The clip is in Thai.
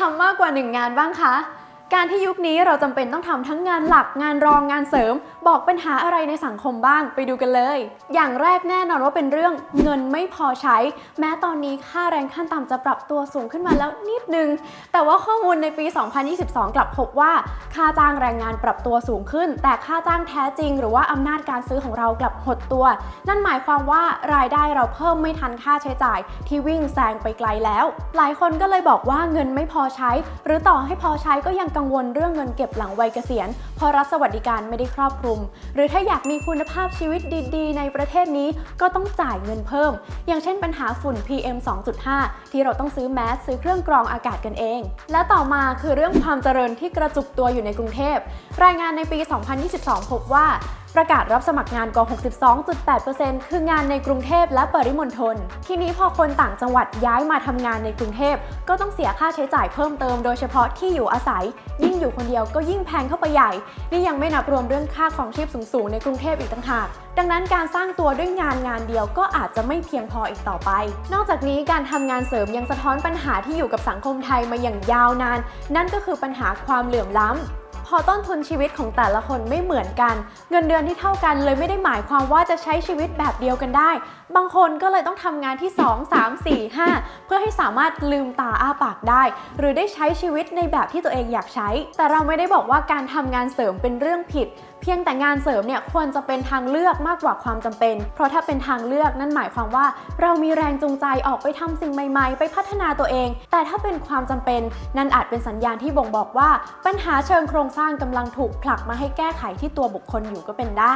ทำมากกว่าหนึ่งงานบ้างคะ การที่ยุคนี้เราจำเป็นต้องทำทั้งงานหลักงานรองงานเสริม บอกปัญหาอะไรในสังคมบ้างไปดูกันเลย อย่างแรกแน่นอนว่าเป็นเรื่องเงินไม่พอใช้ แม้ตอนนี้ค่าแรงขั้นต่ำจะปรับตัวสูงขึ้นมาแล้วนิดนึง แต่ว่าข้อมูลในปี 2022 กลับพบว่า ค่าจ้างแรงงานปรับตัวสูงขึ้น แต่ค่าจ้างแท้จริง หรือว่าอำนาจการซื้อของเรากลับหดตัว นั่นหมายความว่ารายได้เราเพิ่มไม่ทันค่าใช้จ่าย ที่วิ่งแซงไปไกลแล้ว หลายคนก็เลยบอกว่าเงินไม่พอใช้ หรือต่อให้พอใช้ก็ยังกังวลเรื่องเงินเก็บหลังวัยเกษียณเพราะรัฐสวัสดิการไม่ได้ครอบคลุม หรือถ้าอยากมีคุณภาพชีวิตดี ๆ ในประเทศนี้ก็ต้องจ่ายเงินเพิ่ม อย่างเช่นปัญหาฝุ่น PM 2.5 ที่เราต้องซื้อแมสซื้อเครื่องกรองอากาศกันเอง และต่อมาคือเรื่องความเจริญที่กระจุกตัวอยู่ในกรุงเทพ รายงานในปี 2022 พบว่า ประกาศรับสมัครงานกว่า 62.8%คืองานในกรุงเทพและปริมณฑล ทีนี้พอคนต่างจังหวัดย้ายมาทำงานในกรุงเทพ ก็ต้องเสียค่าใช้จ่ายเพิ่มเติมโดยเฉพาะที่อยู่อาศัย ยิ่งอยู่คนเดียวก็ยิ่งแพงเข้าไปใหญ่ นี่ยังไม่นับรวมเรื่องค่าของชีพสูงๆในกรุงเทพอีกต่างหาก ดังนั้นการสร้างตัวด้วยงานงานเดียวก็อาจจะไม่เพียงพออีกต่อไป นอกจากนี้การทำงานเสริมยังสะท้อนปัญหาที่อยู่กับสังคมไทยมาอย่างยาวนาน นั่นก็คือปัญหาความเหลื่อมล้ำ พอต้นทุนชีวิตของแต่ละคนไม่เหมือนกัน เงินเดือนที่เท่ากันเลยไม่ได้หมายความว่าจะใช้ชีวิตแบบเดียวกันได้ บางคนก็เลยต้องทำงานที่ 2 3 4 5 เพื่อให้สามารถลืมตาอ้าปากได้ หรือได้ใช้ชีวิตในแบบที่ตัวเองอยากใช้ แต่เราไม่ได้บอกว่าการทำงานเสริมเป็นเรื่องผิด พียงแต่งานเสริมเนี่ยควรจะเป็นทางเลือกมากกว่าความจำเป็น เพราะถ้าเป็นทางเลือกนั่นหมายความว่า เรามีแรงจูงใจออกไปทำสิ่งใหม่ ๆ ไปพัฒนาตัวเอง แต่ถ้าเป็นความจำเป็น นั่นอาจเป็นสัญญาณที่บ่งบอกว่า ปัญหาเชิงโครงสร้างกำลังถูกผลักมาให้แก้ไขที่ตัวบุคคลอยู่ก็เป็นได้